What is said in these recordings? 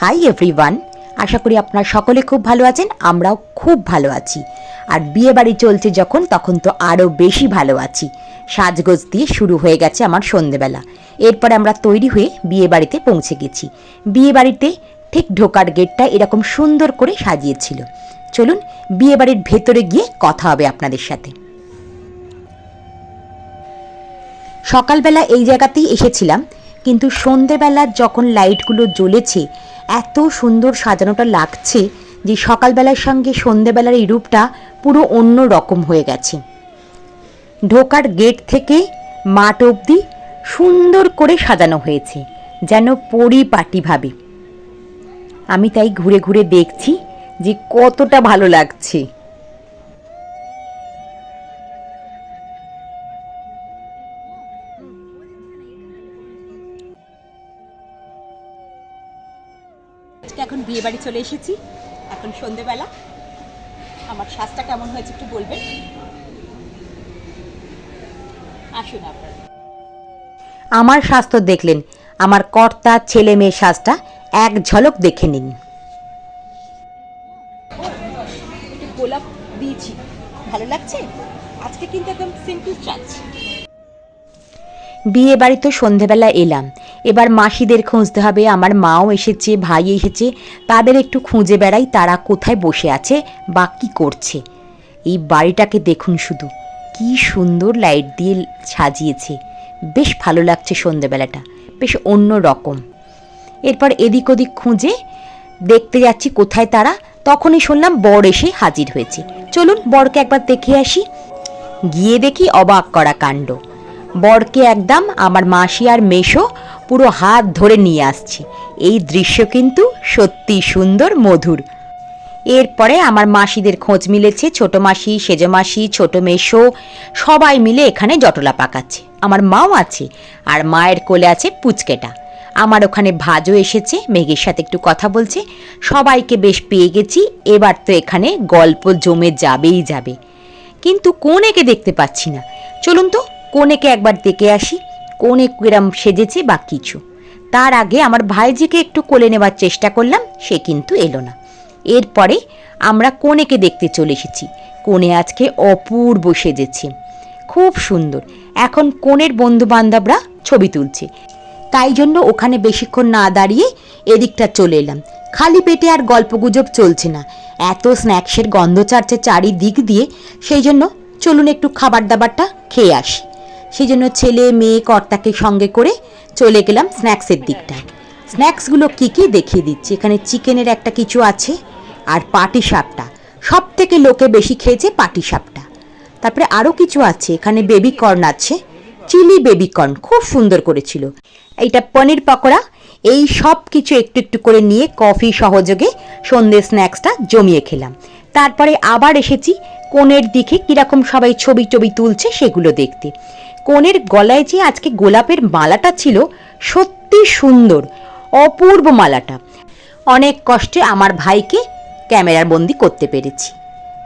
Hi everyone আশা করি আপনারা সকলে খুব ভালো আছেন, আমরাও খুব ভালো আছি। আর বিয়ে বাড়ি চলছে যখন, তখন তো আরও বেশি ভালো আছি। সাজগোজ দিয়ে শুরু হয়ে গেছে আমার সন্ধেবেলা। এরপরে আমরা তৈরি হয়ে বিয়ে বাড়িতে পৌঁছে গেছি। বিয়ে বাড়িতে ঠিক ঢোকার গেটটা এরকম সুন্দর করে সাজিয়েছিল। চলুন বিয়ে বাড়ির ভেতরে গিয়ে কথা হবে আপনাদের সাথে। সকালবেলা এই জায়গাতেই এসেছিলাম। কিন্তু সন্ধেবেলা যখন লাইটগুলো জ্বলেছে, এত সুন্দর সাজানোটা লাগছে যে সকালবেলার সঙ্গে সন্ধেবেলার এই রূপটা পুরো অন্য রকম হয়ে গেছে। ঢোকার গেট থেকে মাঠ অবধি সুন্দর করে সাজানো হয়েছে, যেন পরিপাটিভাবে। আমি তাই ঘুরে ঘুরে দেখছি যে কতটা ভালো লাগছে। বিয়ে বাড়ি চলে এসেছি। এখন সন্ধেবেলা। আমার শ্বাসটা কেমন হয়েছে একটু বলবেন? আসুন আপনারা। আমার স্বাস্থ্য দেখলেন। আমার কর্তা ছেলে মেয়ে শ্বাসটা এক ঝলক দেখে নিন। গোলাপ দিয়েছি। ভালো লাগছে? আজকে কিন্তু একদম সিম্পল চাচ্ছি বিয়ে বাড়ি তো সন্ধেবেলা এলাম। এবার মাসিদের খুঁজতে হবে, আমার মাও এসেছে, ভাই এসেছে, তাদের একটু খুঁজে বেড়াই তারা কোথায় বসে আছে বা কী করছে। এই বাড়িটাকে দেখুন শুধু, কি সুন্দর লাইট দিয়ে সাজিয়েছে। বেশ ভালো লাগছে সন্ধেবেলাটা, বেশ অন্য রকম। এরপর এদিক ওদিক খুঁজে দেখতে যাচ্ছি কোথায় তারা, তখনই শুনলাম বর এসে হাজির হয়েছে। চলুন বরকে একবার দেখে আসি। গিয়ে দেখি অবাক করা কাণ্ড। বরকে একদম আমার মাসি আর মেশো পুরো হাত ধরে নিয়ে আসছে। এই দৃশ্য কিন্তু সত্যি সুন্দর, মধুর। এরপরে আমার মাসিদের খোঁজ মিলেছে, ছোট মাসি, সেজ মাসি, ছোট মেশো সবাই মিলে এখানে জটলা পাকাচ্ছে। আমার মাও আছে আর মায়ের কোলে আছে পুচকেটা। আমার ওখানে ভাজও এসেছে, মেঘের সাথে একটু কথা বলছে। সবাইকে বেশ পেয়ে গেছি, এবার তো এখানে গল্প জমে যাবেই যাবে। কিন্তু কোন একে দেখতে পাচ্ছি না। চলুন তো কোনেকে একবার দেখে আসি, কোনে কিরম সেজেছে বা কিছু। তার আগে আমার ভাইজিকে একটু কোলে নেবার চেষ্টা করলাম, সে কিন্তু এলো না। এরপরে আমরা কোনেকে দেখতে চলে এসেছি, কোনে আজকে অপূর্ব সেজেছে। খুব সুন্দর, এখন কোনের বন্ধু বান্ধবরা ছবি তুলছে। তাই জন্য ওখানে বেশিক্ষণ না দাঁড়িয়ে এদিকটা চলে এলাম। খালি পেটে আর গল্পগুজব চলছে না। এত স্ন্যাক্সের গন্ধ ছাড়ছে চারিদিক দিয়ে, সেই জন্য চলুন একটু খাবার দাবারটা খেয়ে আসি। সেই জন্য ছেলে, মেয়ে, কর্তাকে সঙ্গে করে চলে গেলাম স্ন্যাক্সের দিকটায়। স্ন্যাক্সগুলো কী কী দেখিয়ে দিচ্ছি? এখানে চিকেনের একটা কিছু আছে আর পাটি সাপটা। সব থেকে লোকে বেশি খেয়েছে পাটি সাপটা। তারপরে আরও কিছু আছে, এখানে বেবি কর্ন আছে, চিলি বেবি কর্ন খুব সুন্দর করেছিল। এইটা পনির পকোড়া, এই সব কিছু একটু একটু করে নিয়ে কফি সহযোগে সন্ধ্যে স্ন্যাক্সটা জমিয়ে খেলাম। তারপরে আবার এসেছি। কোণের দিকে কীরকম সবাই ছবি টবি তুলছে সেগুলো দেখতে। কোণের গলায় যে আজকে গোলাপের মালাটা ছিল, সত্যি সুন্দর, অপূর্ব মালাটা। অনেক কষ্টে আমার ভাইকে ক্যামেরার বন্দি করতে পেরেছি।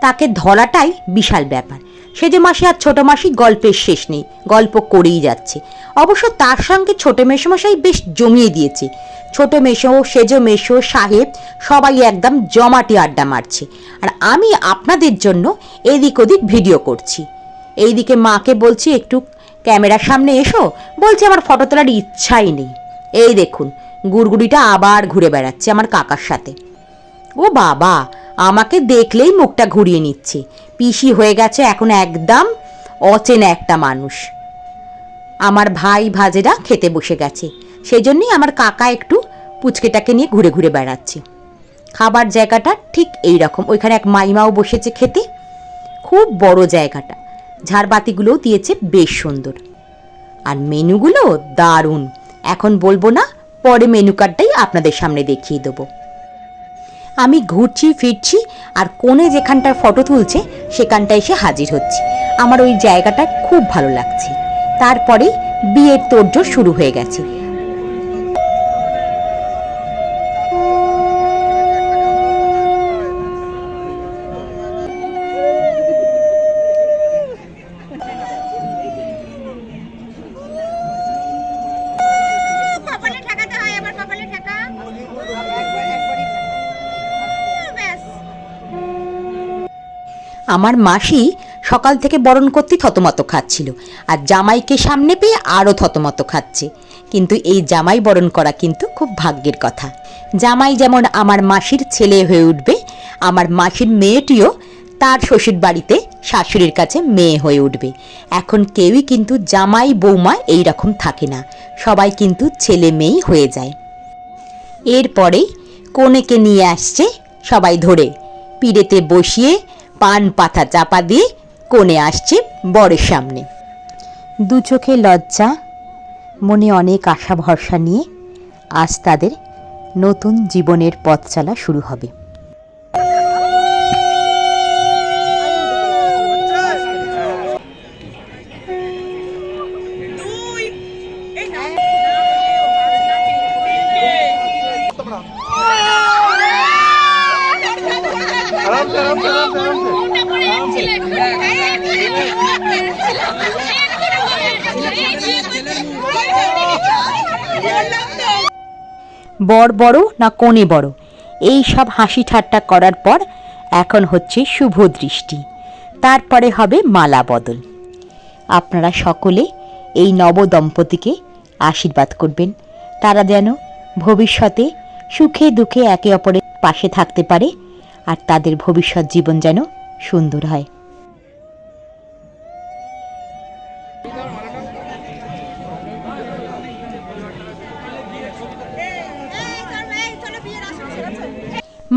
তাকে ধরাটাই বিশাল ব্যাপার। সেজে মাসি আর ছোট মাসি গল্পের শেষ নেই, গল্প করেই যাচ্ছে। অবশ্য তার সঙ্গে ছোট মেসমশাই বেশ জমিয়ে দিয়েছে। ছোট মেশো সেজ মেশো সাহেব সবাই একদম জমাটি আড্ডা মারছে। আর আমি আপনাদের জন্য এদিক ওদিক ভিডিও করছি। এইদিকে মাকে বলছি, একটু ক্যামেরার সামনে এসো। বলছে, আমার ফটো তোলার ইচ্ছাই নেই। এই দেখুন, গুড়গুড়িটা আবার ঘুরে বেড়াচ্ছে আমার কাকার সাথে। ও বাবা আমাকে দেখলেই মুখটা ঘুরিয়ে নিচ্ছে। পিসি হয়ে গেছে এখন একদম অচেনা একটা মানুষ। আমার ভাই ভাজেরা খেতে বসে গেছে। সেই জন্যই আমার কাকা একটু পুচকেটাকে নিয়ে ঘুরে ঘুরে বেড়াচ্ছে। খাবার জায়গাটা ঠিক এই রকম ওইখানে এক মাইমাও বসেছে খেতে। খুব বড় জায়গাটা। ঝাড়বাতিগুলোও দিয়েছে, বেশ সুন্দর। আর মেনুগুলো দারুণ। এখন বলব না, পরে মেনু কার্ডটাই আপনাদের সামনে দেখিয়ে দেবো। আমি ঘুরছি, ফিরছি আর কোণে যেখানটার ফটো তুলছে, সেখানটায় এসে হাজির হচ্ছি। আমার ওই জায়গাটা খুব ভালো লাগছে। তারপরে বিয়ের তোড়জোড় শুরু হয়ে গেছে। আমার মাসি সকাল থেকে বরণ করতে থতমত খাচ্ছিল আর জামাইকে সামনে পেয়ে আরও থতমত খাচ্ছে। কিন্তু এই জামাই বরণ করা কিন্তু খুব ভাগ্যের কথা। জামাই যেমন আমার মাসির ছেলে হয়ে উঠবে, আমার মাসির মেয়েটিও তার শ্বশুর বাড়িতে শাশুড়ির কাছে মেয়ে হয়ে উঠবে। এখন কেউই কিন্তু জামাই বৌমা এই রকম থাকে না, সবাই কিন্তু ছেলে মেয়েই হয়ে যায়। এরপরে কনেকে নিয়ে আসছে সবাই ধরে, পিড়েতে বসিয়ে পান পাতা চাপা দিয়ে কোণে আসছে বরের সামনে। দু চোখে লজ্জা, মনে অনেক আশা ভরসা নিয়ে আজ তাদের নতুন জীবনের পথ চলা শুরু হবে। বর বড় না কোণে বড়? এই সব হাসি ঠাট্টা করার পর এখন হচ্ছে শুভ দৃষ্টি। তারপরে হবে মালা বদল। আপনারা সকলে এই নবদম্পতিকে আশীর্বাদ করবেন। তারা যেন ভবিষ্যতে সুখে দুঃখে একে অপরের পাশে থাকতে পারে আর তাদের ভবিষ্যৎ জীবন যেন সুন্দর হয়।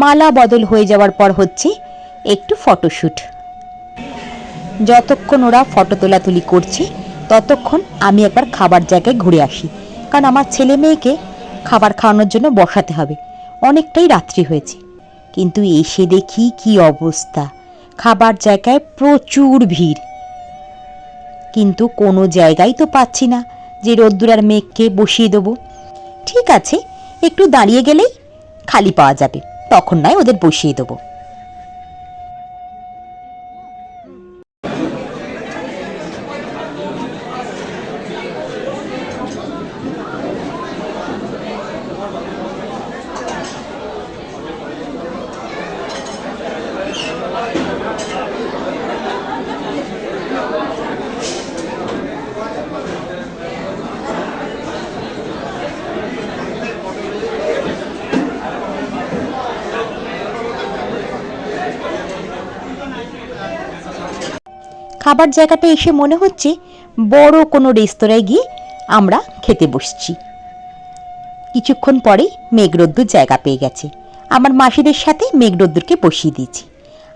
মালা বদল হয়ে যাওয়ার পর হচ্ছে একটু ফটোশ্যুট। যতক্ষণ ওরা ফটো তোলাতুলি করছে, ততক্ষণ আমি একবার খাবার জায়গায় ঘুরে আসি। কারণ আমার ছেলে মেয়েকে খাবার খাওয়ানোর জন্য বসাতে হবে। অনেকটাই রাত্রি হয়েছে। কিন্তু এসে দেখি কি অবস্থা। খাবার জায়গায় প্রচুর ভিড়। কিন্তু কোনো জায়গায় তো পাচ্ছি না যে রোদ্দুরার মেঘকে বসিয়ে দেবো। ঠিক আছে, একটু দাঁড়িয়ে গেলেই খালি পাওয়া যাবে। তখন নয় ওদের বসিয়ে দেবো। খাবার জায়গাটা এসে মনে হচ্ছে বড় কোনো রেস্তোরাঁয় গিয়ে আমরা খেতে বসছি। কিছুক্ষণ পরেই মেঘরোদ্দুর জায়গা পেয়ে গেছে। আমার মাসিদের সাথে মেঘরোদ্দুরকে বসিয়ে দিয়েছি।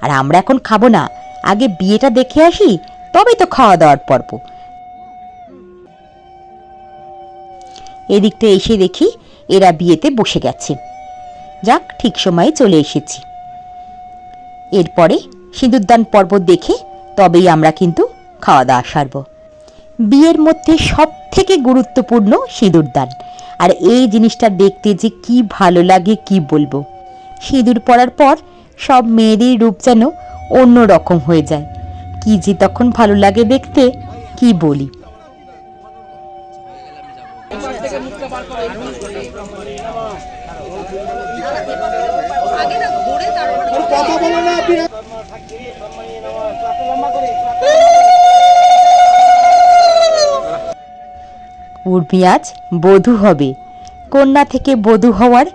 আর আমরা এখন খাব না। আগে বিয়েটা দেখে আসি, তবে তো খাওয়া দাওয়ার পর্ব। এদিকটা এসে দেখি এরা বিয়েতে বসে গেছে। যাক, ঠিক সময়ে চলে এসেছি। এরপরে সিঁদুরদান পর্ব দেখে তবেই আমরা কিন্তু খাওয়া দাওয়া সারব। বিয়ের মধ্যে সব থেকে গুরুত্বপূর্ণ সিঁদুরদান আর এই জিনিসটা দেখতে যে কি ভালো লাগে কি বলব। সিঁদুর পরার পর সব মেয়েদের রূপ যেন অন্য রকম হয়ে যায়। কি যে তখন ভালো লাগে দেখতে, কি বলি। কথা বলো না উর্মি আজ বধূ হবে। কন্যা থেকে বধূ হওয়ার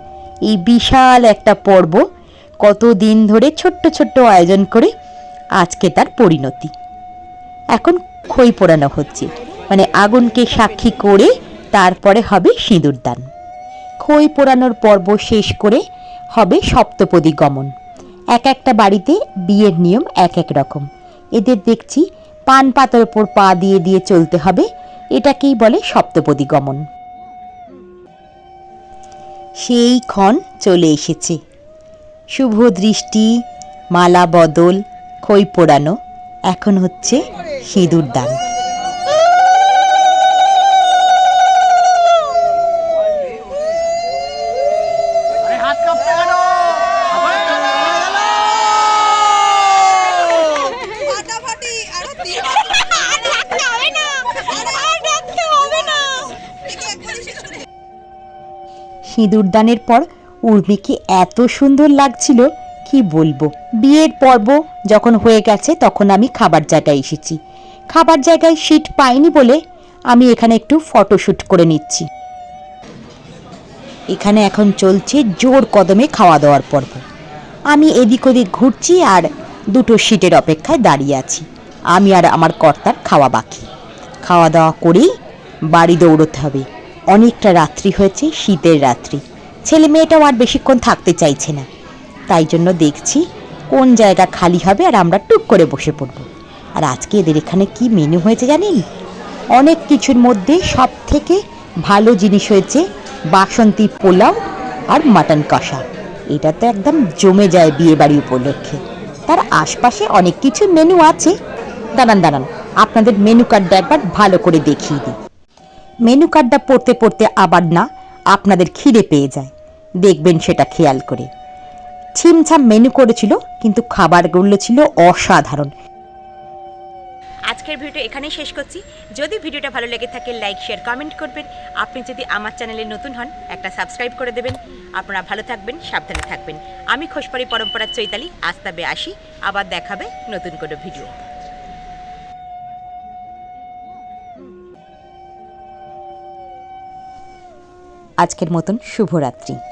এই বিশাল একটা পর্ব কত দিন ধরে ছোট্ট ছোট্ট আয়োজন করে আজকে তার পরিণতি। এখন খই পোড়ানো হচ্ছে। মানে আগুনকে সাক্ষী করে তারপরে হবে সিঁদুরদান। খই পোড়ানোর পর্ব শেষ করে হবে সপ্তপদী গমন। এক একটা বাড়িতে বিয়ের নিয়ম এক এক রকম। এদের দেখছি পান পাতার ওপর পা দিয়ে দিয়ে চলতে হবে, এটাকেই বলে সপ্তপদী গমন সেই ক্ষণ চলে এসেছে। শুভ দৃষ্টি, মালা বদল, খই পোড়ানো, এখন হচ্ছে সিঁদুর দান ফাটাফাটি আরও তিন হবে না আর ডাকতে হবে না দেখি একবারই শেষ করে সিঁদুর দানের পর উর্মিকে এত সুন্দর লাগছিল, কি বলব? বিয়ের পর্ব যখন হয়ে গেছে, তখন আমি খাবার জায়গায় এসেছি। খাবার জায়গায় সিট পাইনি বলে আমি এখানে একটু ফটোশ্যুট করে নিচ্ছি। এখানে এখন চলছে জোর কদমে খাওয়া দাওয়ার পর্ব। আমি এদিক ওদিক ঘুরছি আর দুটো সিটের অপেক্ষায় দাঁড়িয়ে আছি। আমি আর আমার কর্তার খাওয়া বাকি। খাওয়া দাওয়া করেই বাড়ি দৌড়তে হবে। অনেকটা রাত্রি হয়েছে, শীতের রাত্রি। ছেলে মেয়েটাও আর বেশিক্ষণ থাকতে চাইছে না। তাই জন্য দেখছি কোন জায়গা খালি হবে আর আমরা টুক করে বসে পড়ব। আর আজকে এদের এখানে কি মেনু হয়েছে জানেন? অনেক কিছুর মধ্যে সব থেকে ভালো জিনিস হয়েছে বাসন্তী পোলাও আর মাটন কষা। এটা তো একদম জমে যায় বিয়ে বাড়ি উপলক্ষে। তার আশপাশে অনেক কিছু মেনু আছে। দাঁড়ান দাঁড়ান, আপনাদের মেনু কার্ডটা একবার ভালো করে দেখিয়ে দিই। মেনু কার্ডটা পড়তে পড়তে আবার না, আপনাদের খিদে পেয়ে যায়। দেখবেন সেটা খেয়াল করে। ছিমছাম মেনু করেছিল, কিন্তু খাবারগুলো ছিল অসাধারণ। আজকের ভিডিও এখানেই শেষ করছি। যদি ভিডিওটা ভালো লেগে থাকে, লাইক, শেয়ার, কমেন্ট করবেন। আপনি যদি আমার চ্যানেলে নতুন হন, একটা সাবস্ক্রাইব করে দেবেন। আপনারা ভালো থাকবেন, সাবধানে থাকবেন। আমি খোসপাড়ি পরম্পরার চৈতালি, আস্তাবে আসি। আবার দেখাবে নতুন কোনো ভিডিও। আজকের মতন শুভরাত্রি।